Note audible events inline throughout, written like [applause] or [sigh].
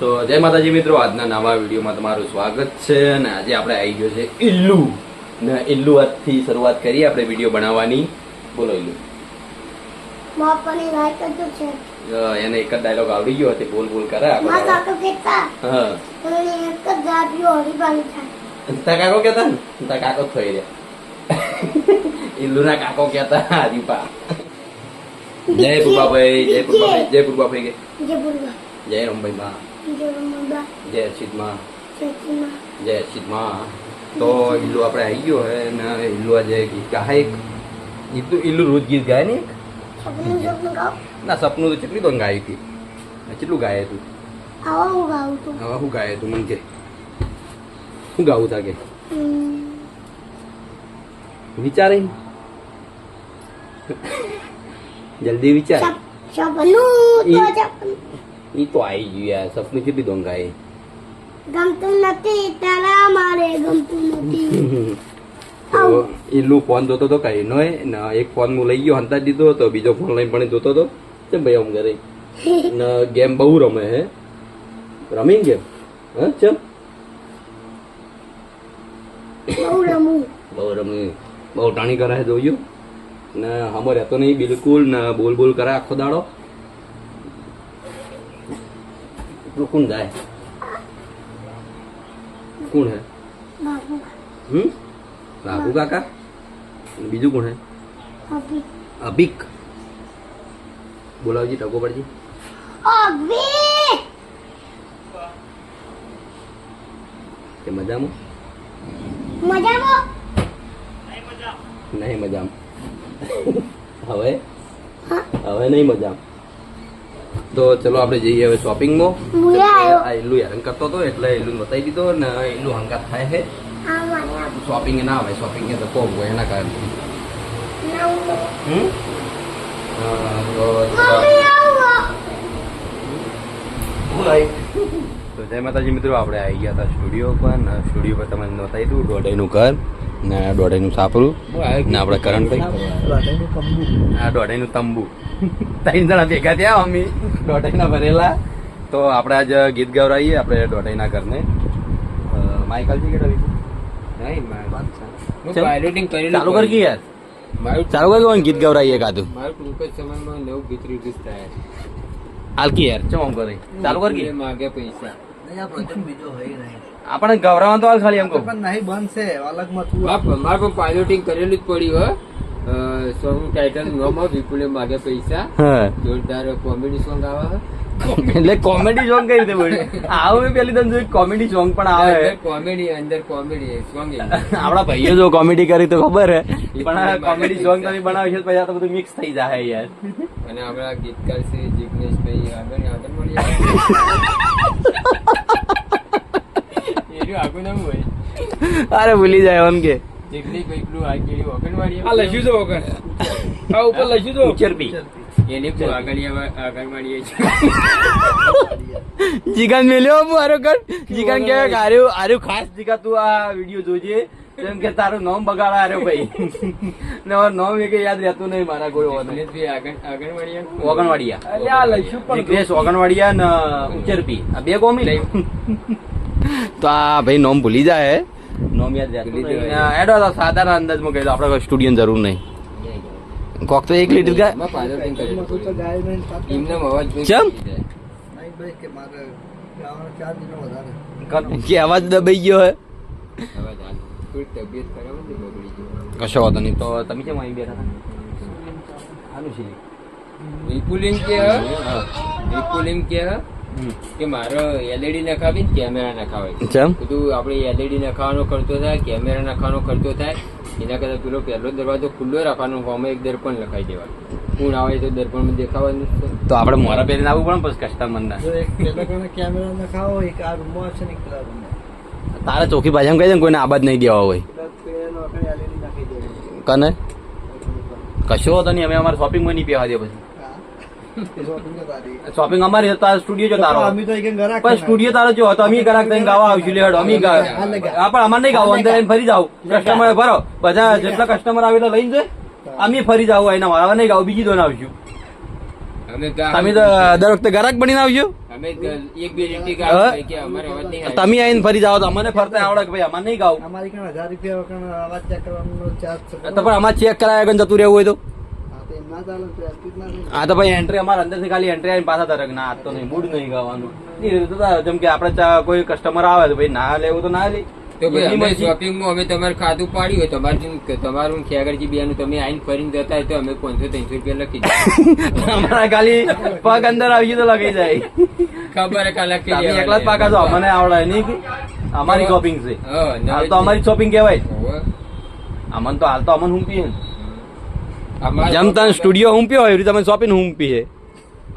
તો જય માતાજી મિત્રો આજના નવા વિડીયોમાં તમારું સ્વાગત છે અને આજે આપણે આવી ગયો છે ઇલ્લુ. ને ઇલ્લુ આજથી શરૂઆત કરીએ આપણે વીડિયો બનાવવાની. બોલો ઇલ્લુ. એને એક જ ડાયલોગ આવડી ગયો હતો બોલ બોલ કરે. કાકા કેતા ને? કાકો થઈ રહ્યા. [laughs] ઇલ્લુના કાકો કેતા હરીપા જય પુરબાભાઈ જય પુરબાભાઈ જય પુરબાભાઈ જય પુરબા જય રમભાઈ માં જય સિદ્ધમાં જય સિદ્ધમાં તો ઈલ્લુ આપણે આવી ગયો હે ને ઈલ્લુ આજે ગીત ગાય. એક ઈલ્લુ ઈલ્લુ રોજ ગીત ગાય ને એક? ના સપનું તો કેટલી તો ગાય હતી? કેટલું ગાય તું આવા હું ગાય તું મને કે. શું ગાવું તા કે વિચારે? [laughs] જલ્દી વિચાર. સપનું. ઈ તો આવી ગયું સપનું કેટલી ગાય ગમતું નથી તારા મારે ગમતું નથી. [laughs] તો ઇલ્લુ ફોન જોતો તો કઈ નો એક ફોન હું લઈ ગયો હંતા દીધો હતો બીજો ફોન લઈને પણ જોતો હતો. ચમ ભાઈ આમ ઘરે ને ગેમ બહુ રમે હે. Rummy game? હા ચમ? બહુ રમું. [laughs] બહુ રમી. બહુ ટાણી કરાય જોયું. ને હમો રહેતો નહીં બિલકુલ ને બોલ બોલ કરે આખો દાડો. જાય કોણ હે બાબુ હમ બાબુ કાકા અને બીજું કોણ હે અભી અભિક બોલાવજી ટકો પડજી અભી કે મજામાં મજામાં નહીં મજામાં હવે હવે નહીં મજામાં તો ચલો આપણે જઈએ હવે શોપિંગમાં આ ઇલ્લુ હેરાન કરતો હતો એટલે ઇલ્લુ બતાવી દીધો ને ઇલ્લુ હંકાર થાય છે. શોપિંગ ના આવે શોપિંગ તો કોમ હોય એના કારણે. હમ? તો જય માતાજી મિત્રો આપણે આવી ગયા હતા સ્ટુડિયો પર સ્ટુડિયો પર તમને બતાવી દઉં દોઢાઈનું ઘર. ને દોઢાઈનું સાપરું ને આપણે કરણભાઈ. આ દોઢાઈનું તંબુ. ત્રણ જણા ભેગા થયા અમે દોઢાઈના ભરેલા. તો આપણે આજે ગીત ગવરાઈએ આપણે દોઢાઈના ઘરને. માઇકલજી કેટલા નહીં મારે હું ચલ. કર કે યાર. ચાલુ કર ગીત ગવરાઈએ કાતું મારું ટૂંક જ સમયમાં નવું ગીત રિલીઝ થાય. હાલ કે યાર ચમ કરે. ચાલુ કર કે માગે પૈસા. આપણે ગવરાવાનું તો હાલ ખાલી એમ કહું. નહીં બંધ છે અલગમાં તું બાપ મારે પણ પાયલોટિંગ કરેલું જ પડ્યું હો. સોંગ ટાઇટલ નોમાં વિપુલે માગે પૈસા. જોરદાર કોમેડી સોંગ આવે એટલે કોમેડી સોંગ કઈ રીતે બોલે? આવું મેં પેલી તમને જોયું કોમેડી સોંગ પણ આવે. કોમેડી અંદર કોમેડી સોંગ આપણા ભાઈઓ જો કોમેડી કરી તો ખબર હે. પણ કોમેડી સોંગ તમે બનાવી છે પછી આ તો બધું મિક્સ થઈ જાય યાર. અને આપણા ગીતકાર શ્રી જિગ્નેશભાઈ આગળ ને આગળ મળી [laughs] આવે આગળ નામ હોય અરે ભૂલી જાય એમ કે. આ લખ્યું છે વગર આ ઉપર લખ્યું છે ઉચરપી એને આગળ જીગાન મેલ્યો હું કર જીગાન કે આર્યો આર્યો ખાસ જીગા તું આ વિડિયો જોજે. જેમ કે તારું નામ બગાડા આર્યો ભાઈ. ને હવે નામ એ કે યાદ રહેતું નહીં મારા કોઈ ઓગણવાડિયા ઓગણવાડિયા ઓગણવાડિયા ને ઉચરપી આ બે કોમી લઈ. તો આ ભાઈ નોમ ભૂલી જાય. નોમ યાદ. એડો તો સાધારણ અંદાજમાં કહી દો. આપણે સ્ટુડિયો જરૂર નહીં. કોક તો એક લીટર ગાય ચમ? કે મારે ગાવાનો ચાર દિનો વધારે. કે અવાજ દબાઈ ગયો હે? કશો વાંધો નહીં. તો તમે કેમ અહીં બેઠા હતા? આનું છે. વિપુલ કે વિપુલ કે કે મારો એલઈડી નખાવી ને કેમેરા નખાવે જેમ બધું આપણે એલઈડી નખાવાનો ખર્ચો થાય કેમેરા નખાવાનો ખર્ચો થાય એના કરતા પેલો પહેલો દરવાજો ખુલ્લો રાખવાનો આમાં એક દર્પણ લખાઈ દેવાનું. કોણ આવે તો દર્પણમાં દેખાવાનું તો આપણે મોરા પહેરીને આવવું પડે ને પછી કસ્ટમર જો એક પેલા કોને કેમેરા નખાવો એક આ રૂમમાં છે ને પેલા રૂમમાં તારે ચોખ્ખી ભાષામાં કહી દે કોઈને આબાદ નહીં દેવા હોય. દેવાની. કને? કશો હતો નહીં અમે અમારે શોપિંગમાં નહીં પહેવા દે પછી હા. એ shopping તો તારી. શોપિંગ અમારે તારો સ્ટુડિયો જો તારો. અમે તો એક ઘરાક પણ સ્ટુડિયો તારો જો તો અમે કરાક થઈને ગાવા આવશું લે હેડો અમે હા પણ અમારે નહીં ગાવું અંદર ફરી જાવ કસ્ટમર ભરો. બધા જેટલા કસ્ટમર આવે એટલે લઈને જાય. અમે ફરી જાવ એના મારા નહીં ગાવ બીજી દોન આવશું. અમે તમે તો દર વખતે ગરાક બનીને આવજો. તમે આવીને ફરી જાઓ તો અમને ફરતા આવડે કે ભાઈ અમારે નહીં ગાવ. અમારી હજાર રૂપિયા ચેક કરવાનો ચાર્જ તો પણ અમારે ચેક કરાયા જતું રહેવું હોય તો. આ તો ભાઈ એન્ટ્રી અમારે અંદરથી ખાલી એન્ટ્રી આવીને પાછા તરક. ના આજ તો નહીં મૂડ નહીં ગાવાનું. એ રીતે જેમ કે આપડે કોઈ કસ્ટમર આવે તો ભાઈ ના લેવું તો ના લે. તો ભાઈ અમે શોપિંગમાં અમે તમારે ખાધું પાડ્યું હોય તમારું તમારું ખેગરજી બિયાનું તમે આઈને ફરીને જતા હોય તો અમે પાંચસો ત્રણસો રૂપિયા લખી દઈએ. [laughs] અમારા ખાલી પગ અંદર આવી ગયું તો લખી જાય. ખબર હે કાલે એકલા જ પાકા છો અમને આવડે નહીં કે. અમારી શોપિંગ છે. હા, તો અમારી શોપિંગ કહેવાય. હોવે. અમન તો હાલ તો અમન હુંપી છે અમારે જેમ તને સ્ટુડિયો હુંપ્યો હોય એવી રીતે તમે શોપિંગ હુંપી છે.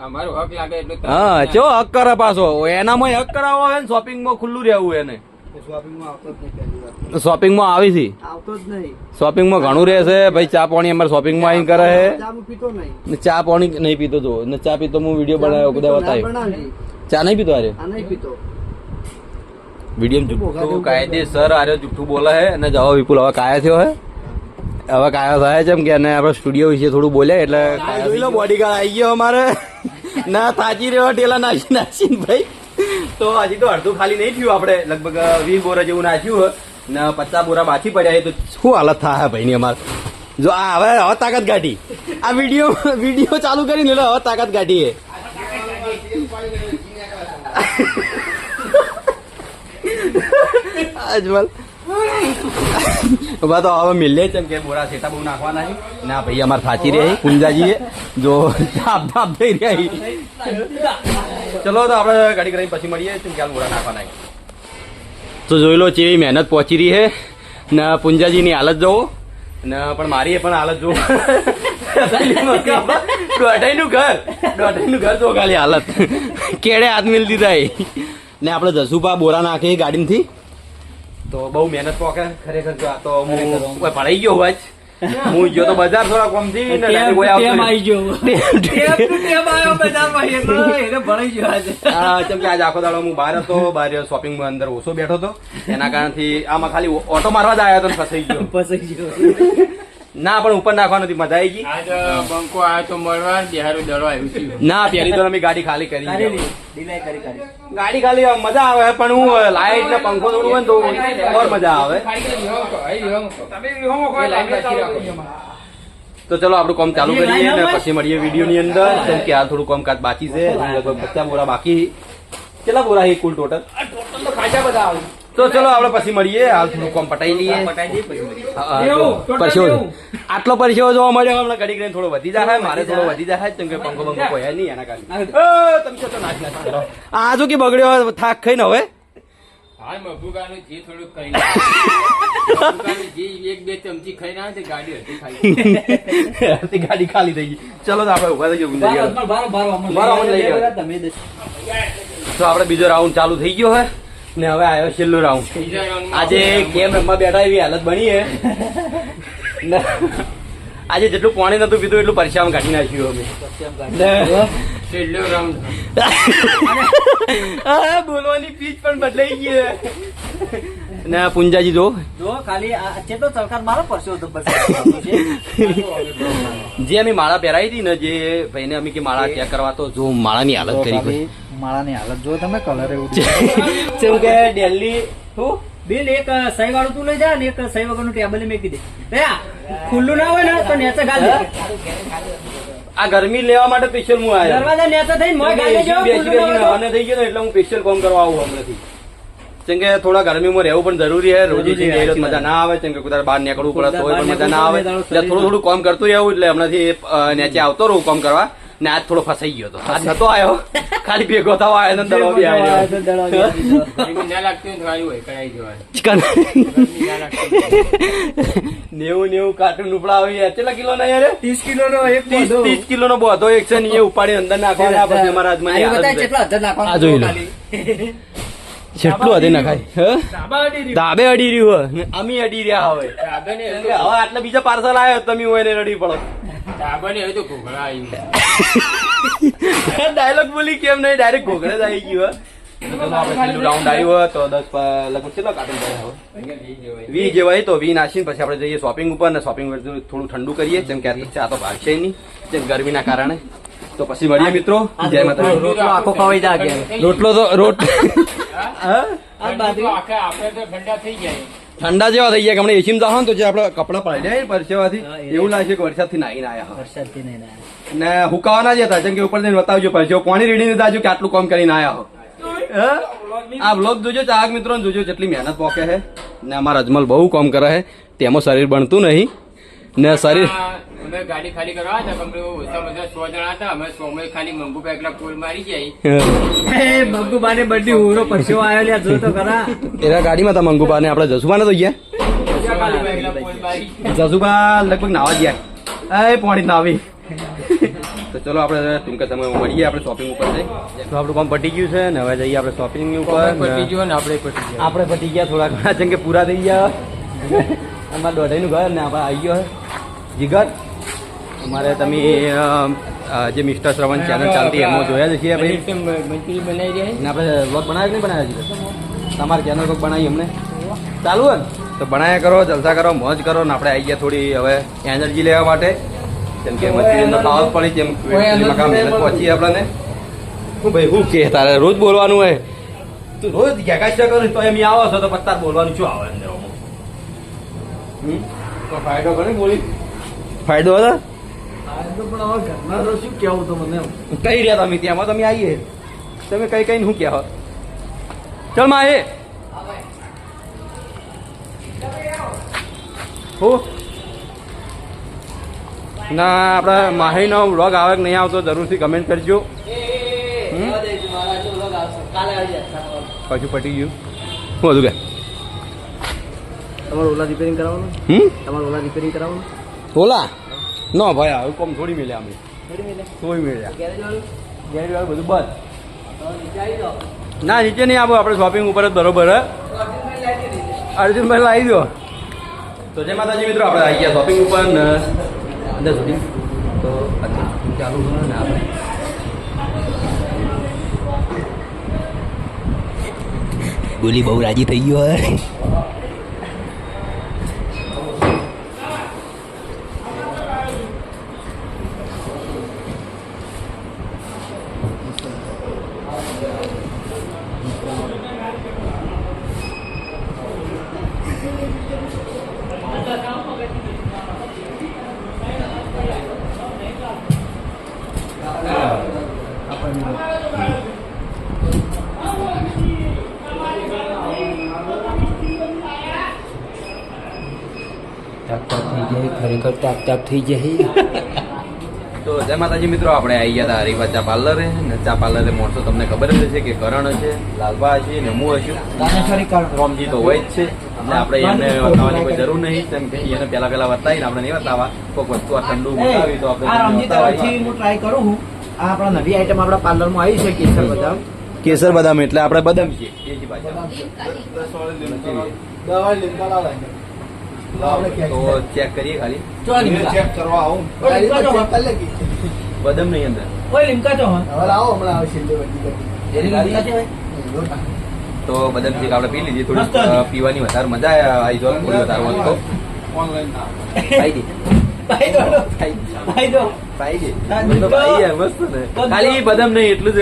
અમારો હક લાગે એટલું હા ચો હક કરે પાછો. એનામાં હક કરાવવા હોય ને શોપિંગમાં ખુલ્લું રહેવું એને. શોપિંગમાં આવતો જ નહીં પહેલી વાર. શોપિંગમાં આવી છે. આવતો જ શોપિંગમાં ઘણું રહેશે. ભાઈ ચા પાણી અમારે શોપિંગમાં આવીને કરે છે. ચા હું પીતો નહીં. ને ચા પાણી નહીં પીતો જો ને ચા પીતો હું વીડિયો બનાવ્યો બધા બતાવ્યો. ચા નહીં પીતો આરે આ નહીં પીતો. વીડિયો જુઠ્ઠું કાયદેસર આરે જુઠ્ઠું બોલે છે અને જવા વિપુલ હવે કાયા થયો હે હવે કાયો થાય છે એમ કે આપણે સ્ટુડિયો વિશે થોડું બોલ્યા એટલે જોઈ લો બોડીગાર્ડ આવી ગયો અમારે. ના તાજી રહ્યો ટેલા નાસી નાસી ભાઈ તો હજી તો અડધું ખાલી નહીં થયું આપણે. લગભગ વીસ બોરા જેવું નાખ્યું ને પચાસ બોરા બાકી પડ્યા તો શું હાલત થાય ભાઈ ની અમારે? જો આ હવે હવે તાકાત કાઢી આ વીડિયો વીડિયો ચાલુ કરીને એટલે હવે તાકાત ગાઢી હે અજમલ [laughs] બા તો હવે મિલે છે કે બોરા સેટા બહુ નાખવાના છે. ના ભાઈ, અમારે સાચી રહી. કુંજાજી જો ધાપ ધાપ થઈ રહ્યા ચલો તો આપણે ગાડી કરીને પછી મળીએ. કેમ કે બોરા નાખવાના. તો જોઈ લો ચેવી મહેનત પહોંચી રહી છે. ને પુંજાજીની હાલત જોવો. ને પણ મારી પણ હાલત જોવો. દોઢાઈનું ઘર. દોઢાઈનું ઘર જો ખાલી હાલત. કેડે હાથ મિલ દીધા. ને આપણે જસુભા બોરા નાખે ગાડીમાંથી. તો બહુ મહેનત પોકે ખરેખર જો આ તો હું ભરાઈ ગયો હોવા હું ગયો તો બજાર થોડા કોમથી ને લાગે કોઈ આવતું નહીં. હા, કેમ કે આજે આખો દાડો હું બહાર હતો બહાર શોપિંગમાં અંદર ઓછો બેઠો હતો. એના કારણથી આમાં ખાલી ઓટો મારવા જ આવ્યો હતો ને ફસાઈ ગયો. [laughs] ના પણ ઉપર નાખવા નથી મજા આવી ગઈ. આજ બંકો આવ્યો તો મળવા બિહારું દડો આવ્યું છે. ના પહેલી તો અમે ગાડી ખાલી કરી. ગાડી ખાલી મજા આવે પણ હું લાઈટ ને પંખો થોડું હોય ને તો ઓર મજા આવે. તો ચલો આપણું કામ ચાલુ કરીએ અને પછી મળીએ વીડિયો ની અંદર. કેમ કે હાલ થોડું કામકાજ બાકી છે. લગભગ પચાસ બોરા બાકી. કેટલા બોરા છે કુલ ટોટલ તો ચલો આપણે પછી મળીએ. હાલ થોડું કોમ પટાઈ લઈએ. પરસેવો આટલો પરસેવો જોવા મળ્યો હમણાં ઘડી કરીને થોડો વધી જાય મારે થોડો વધી જાય કેમ કે પંખો બંખો કોઈ નહીં એના કારણે. તમે તો નાચ નાચ કરો આ શું કે બગડ્યો થાક ખાઈને હવે. તે ગાડી હતી ખાઈ તે ગાડી ખાલી થઈ ગઈ. ચલો તો આપણે ઊભા થઈ ગયો. તો આપણે બીજો રાઉન્ડ ચાલુ થઈ ગયો હે. ને હવે આવ્યો છેલ્લો રાઉન્ડ આજે ગેમ રમવા બેઠા એવી હાલત બની હે. ને આજે જેટલું પાણી નતું પીધું એટલું પરસામ કાઢી નાખ્યું અમે. બોલવાની પીચ પણ બદલાઈ ગઈ હે. ને આ પુંજાજી જો. જો ખાલી આ ચેટલો સરકાર મારો પરસ્યો તો બસ. જે અમે માળા પહેરાવી હતી ને જે ભાઈને અમે કે માળા ચેક કરવા તો જો માળાની હાલત કરી માળાની હાલત જો તમે કલર એવું [laughs] જેવું કે દિલ્હી શું બિલ એક સહી વાળું તું લઈ જા ને એક સહી વગરનું ટેબલ મેકી દે ખુલ્લું ના હોય ને તો નેચે ગાલ. આ ગરમી લેવા માટે સ્પેશિયલ હું આવ્યો દરવાજા નેચે થઈ મોય ગાલે જો બેસી ખુલ્લું ના હોય હવાને થઈ ગયો ને એટલે હું સ્પેશિયલ કામ કરવા આવું હમણાંથી જેમ કે થોડા ગરમીમાં રહેવું પણ જરૂરી છે રોજી જઈને મજા ના આવે જેમ કે કદાચ બહાર નીકળવું પડે તો પણ મજા ના આવે. એટલે થોડું થોડું કામ કરતું રહેવું એટલે હમણાંથી નીચે આવતો રહું કામ કરવા. ને આજ થોડો ફસાઈ ગયો હતો આજ નતો આવ્યો ખાલી ભેગો થવા આવ્યો ને દડો બી આવ્યો. નેવું નેવું કાર્ટૂન ઉપડા આવી કેટલા કિલો ના યાર? ત્રીસ કિલો નો એક ત્રીસ કિલો નો બોધો એક છે ને એ ઉપાડી અંદર નાખવાના પછી અમારા હાથમાં આ જોઈ લો. જેટલું હતી નખાય. અડી રહ્યું. ધાબે અડી રહ્યું હોય. અમે અડી રહ્યા હવે હવે હવે આટલા બીજા પાર્સલ આવ્યો તમે હોય ને રડી પડો. ડાયલોગ [laughs] બોલી કેમ નહીં? ડાયરેક્ટ ઘોઘરા જ આવી ગયું. તો રાઉન્ડ આવ્યું દસ લગભગ કેટલા. વી જેવાય તો વી નાસીને પછી આપણે જઈએ શોપિંગ ઉપર ને શોપિંગ થોડું ઠંડુ કરીએ જેમ કે આ તો ભાગશે નહીં જેમ ગરમીના કારણે. તો પછી મળીએ મિત્રો. જય માતા રોટલો આખો ખવાઈ જાય રોટલો તો રોટલો [laughs] આપણે તો ઠંડા થઈ જાય. ઠંડા જેવા થઈ ગયા કે હમણાં એસીમાં ને તો જે આપણે કપડા પડી જાય પરસેવાથી એવું લાગે કે વરસાદથી નાહીને આયા વરસાદથી નહીં ને હુકાવાના જ હતા જેમ કે ઉપર જઈને બતાવજો પરસેવો કોની રેડી દાજો કે આટલું કામ કરીને આયા હો? આ બ્લોગ જોજો ચાહક મિત્રો જોજો જેટલી મહેનત પોકે છે. ને અમારા અજમલ બહુ કામ કરે છે. તેમાં શરીર બનતું નહીં. ને શરીર અમે ગાડી ખાલી કરવા હતા કંપની ઓછા બધા સો જણા હતા. અમે સો માં ખાલી મંગુ એકલા પોલ મારી જાય એ ને બધી ઉરો પરસ્યો આવ્યો લ્યા જો તો ખરા. એના ગાડીમાં હતા મંગુબા ને આપણે જસુબાને તો ગયા. જસુબા લગભગ નાવા ગયા. એ પાણી નાવી. તો ચલો આપણે ટૂંકા સમયમાં મળીએ આપણે શોપિંગ ઉપર જઈ. તો આપણું કામ પટી ગયું છે ને હવે જઈએ આપણે શોપિંગ ઉપર પટી ગયું ને આપણે પટી ગયા. આપણે પટી ગયા થોડા ઘણા જેમ કે પૂરા થઈ ગયા. અમારા દોઢાઈનું ઘર ને આપણે આવી ગયો. જીગર. અમારે તમે જે મિસ્ટર શ્રવણ ચેનલ ચાલતી એમાં જોયા જ છીએ ભાઈ? મંચુરી બનાવી જાય ને આપણે વ્લોગ બનાવ્યો નહીં બનાવ્યા જીગર તમારી ચેનલ કોઈક બનાવી અમને? ચાલુ હોય તો બનાવ્યા કરો જલસા કરો મોજ કરો ને આપણે આવી ગયા થોડી હવે એનર્જી લેવા માટે. જેમ કે મજૂરીનો ભાવ પડી જેમ મહેનત પહોંચી આપણને. હું ભાઈ હું કે તારે રોજ બોલવાનું હોય? તું રોજ ઘેકાશ્યા કરો તો એમ આવો છો તો પત્તાર બોલવાનું શું આવે અંદર ફાયદો કરે બોલી? ફાયદો હતો કઈ રહ્યા તમે ત્યાંમાં તમે આવીએ તમે કઈ કઈ શું કહેવા? ચલમાં એ હું. ના આપણા માહીનો વ્લોગ આવે કે નહીં આવતો જરૂરથી કમેન્ટ કરજો. હમ? પાછું પટી ગયું. શું હતું કે? તમારું ઓલા રિપેરિંગ કરાવવાનું? તમારું તમારે ઓલા રિપેરિંગ કરાવવાનું? ઓલા? ન ભાઈ આવું કોમ થોડી મળ્યા અમે થોડી મળ્યા ગેરેજ વાળું બધું બંધ. ના નીચે નહીં આપો આપણે શોપિંગ ઉપર જ બરોબર અર્જુનભાઈ લાવી દો તો જય માતાજી મિત્રો આપણે આવી ગયા શોપિંગ ઉપર ને અંદર સુધી. તો ચાલુ ને આપણે? ગોલી બહુ રાજી થઈ ગયો હે ટાપ ટાપ થઈ જાય ટાપ થઈ જાય તો જય માતાજી મિત્રો આપણે આવી ગયા હતા હરિભા ચા પાર્લરે ને ચા પાર્લરે માણસો તમને ખબર જ હશે કે કરણ છે લાલબા છે ને હું હશું રોમજી તો હોય જ છે. એટલે આપણે એમને બતાવવાની કોઈ જરૂર નહીં કેમ કે એને પહેલા પહેલા બતાવીને આપણે નહીં બતાવવા કોઈક વસ્તુ આ ઠંડુ બતાવી તો આપણે રમજી તરફથી હું ટ્રાય કરું હું આ આપણા નવી આઈટમ આપણા પાર્લરમાં આવી છે કેસર બદામ. કેસર બદામ એટલે આપણે બદામ છીએ. એ જ ભાષા. દવા લીમકા લાવે તો ચેક કરીએ ખાલી. ચેક કરવા આવું. બદામ નહીં અંદર. ઓય લીમકા હવે આવો હમણાં આવે તો બદમ શેક આપણે પી લીધી. થોડી પીવાની વધારે મજા આવી જો થોડી વધારે હોય તો. ઓનલાઈન ના ને બધું. ખાલી બદામ. નહીં એટલું જ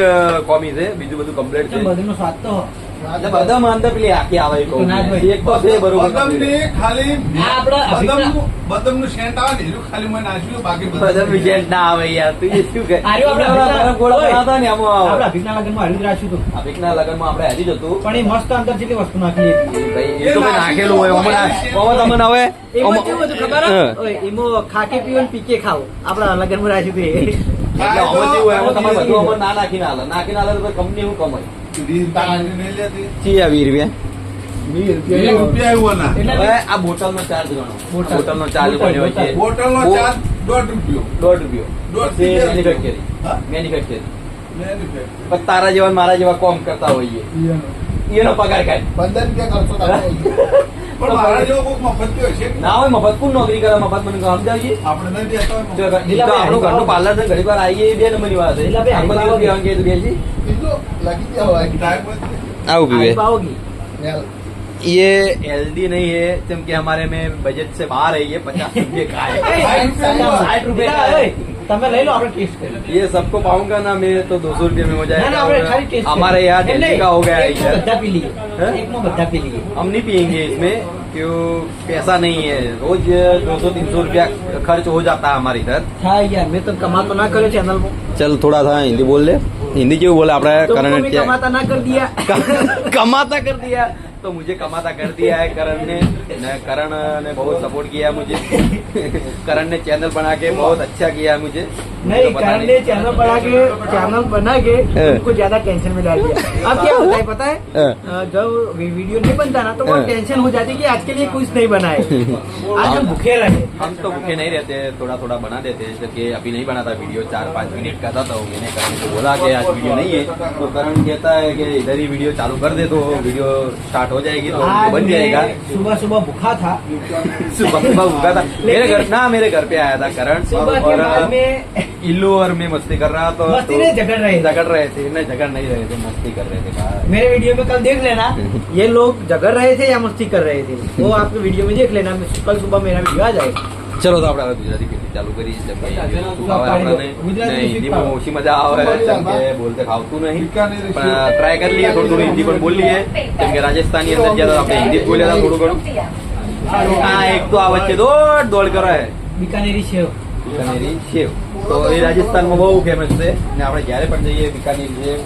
કોમી છે. બીજું બધું કમ્પ્લીટ છે. બધીનો સ્વાદ તો બદામ અંદર પેલી આખી આવે એ કહું. ના જ હોય. એક તો છે બરોબર બદામની ખાલી આ આપણા બદામનું બદામનું સેન્ટ આવે ને ખાલી મેં નાખ્યું બાકી બદામ વિજેન્ટ ના આવે યાર તું શું કહે આપણે આપણે ઓલા અભિનવ- ગોળા ઓય. બનાવતા ને આમાં આવે. આપણા અભિજ્ઞાન લગ્નમાં હારી જ રાખ્યું હતું આ આપણે પણ એ મસ્ત અંદર જેટલી વસ્તુ નાખી ભાઈ એ તો નાખેલું હોય હમણાં હમણાં તમને હવે એમાં કેવું હતું ખબર હે? હા. ઓય, એમાં ખાકે પીવો ને પીકે ખાવ આપણા લગ્નમાં રાખ્યું હતું ના નાખીને હાલે નાખીને હાલે કંપની શું કમાય? રૂપિયા. ના. આ બોટલનો ચાર્જ ગણો. બોટલ. બોટલનો ચાર્જ છે. ચાર્જ દોઢ રૂપિયો. દોઢ રૂપિયો. દોઢ મેન્યુફેક્ચરિંગ મેન્યુફેક્ચરિંગ પણ તારા જેવા મારા જેવા કોમ કરતા હોઈએ. એનો પગાર કાઢ. પંદર રૂપિયા કરશો. પણ મારા જેવો કોક મફત થયો છે ના હોય મફત કોણ નોકરી કરે મફત મને સમજાવજે આપણે નહીં દેતા હોય તો મફત. એ તો આપણું ઘરનું પાર્લર છે ઘડી વાર આવીએ એ બે નંબરની વાત છે એટલે બે આખો દિવસ પીવાનું કહે તો બેસી. કીધું, લખી દે હવે. ટાઈમ જ આવું આઈ પાઓગી. નહીં. ये हेल्दी नहीं है क्योंकि हमारे में बजट से बाहर है ये पचास रुपये का है ए, साठ रुपये साठ रुपये का है તમે લઈ લો આપણે ટેસ્ટ કરીએ ये सबको पाऊंगा ना मैं तो दो सौ रुपये में हो ના ના આપણે ખાલી जाएगा ટેસ્ટ हमारे यहाँ કરીએ. दिल्ली का हो गया है એકમાં इधर બધા પી લઈએ હે? એકમાં બધા પી લઈએ हम नहीं पियेंगे इसमें क्यों पैसा नहीं है रोज दो सौ तीन सौ रुपया खर्च हो जाता है हमारे इधर હા યાર મેં તો કમાતો ના કર્યો ચેનલમાં चल थोड़ा सा हिंदी बोल ले हिंदी क्यों बोले આપણે तुमको करण भी क्या कमाता ना कर दिया [laughs] कमाता कर दिया तो मुझे कमाता कर दिया है करण ने। करण ने बहुत सपोर्ट किया मुझे। [laughs] करण ने चैनल बना के बहुत अच्छा किया है मुझे। नहीं तो करण ने चैनल बना के चैनल बना के तुमको ज़्यादा टेंशन में डाल दिया। अब क्या होता है पता है? हाँ। जब वीडियो नहीं बनता ना तो वो हाँ। टेंशन हो जाती है कि आज के लिए कुछ नहीं बना है [laughs] आज हम भूखे रहे। हम तो भूखे नहीं रहते थोड़ा थोड़ा बना देते जबकि अभी नहीं बना था वीडियो चार पाँच मिनट का था तो मैंने करण को बोला कि आज वीडियो नहीं है। तो करण कहता है कि इधर ही वीडियो चालू कर दे तो वीडियो स्टार्ट हो जाएगी तो बन जाएगा। सुबह सुबह भूखा था। [laughs] सुबह सुबह भूखा था। [laughs] मेरे घर ना मेरे घर पे आया था करण और में इल्लू और मैं मस्ती कर रहा था मस्ती तो नहीं, झगड़ रहे थे। झगड़ रहे थे नहीं झगड़ नहीं रहे थे मस्ती कर रहे थे मेरे वीडियो में कल देख लेना ये लोग झगड़ रहे थे या मस्ती कर रहे थे वो आपके वीडियो में देख लेना कल सुबह मेरा वीडियो आ जाएगा। ચલો તો આપણે હવે ગુજરાતી કેટલી ચાલુ કરી જેમ કે આપણને? હિન્દીમાં ઓછી મજા આવે જેમ કે બોલતે ખાવતું નહીં પણ ટ્રાય કરી લઈએ થોડું થોડું હિન્દી પણ બોલીએ. કેમ કે રાજસ્થાની અંદર ગયા આપણે હિન્દી બોલ્યા હતા થોડું ઘણું. હા એક તો આ વચ્ચે દોડ દોડ કરાય બીકાનેરી શેવ બીકાનેરી શેવ તો એ રાજસ્થાનમાં બહુ ફેમસ છે. ને આપણે જ્યારે પણ જઈએ બીકાનેરી શેવ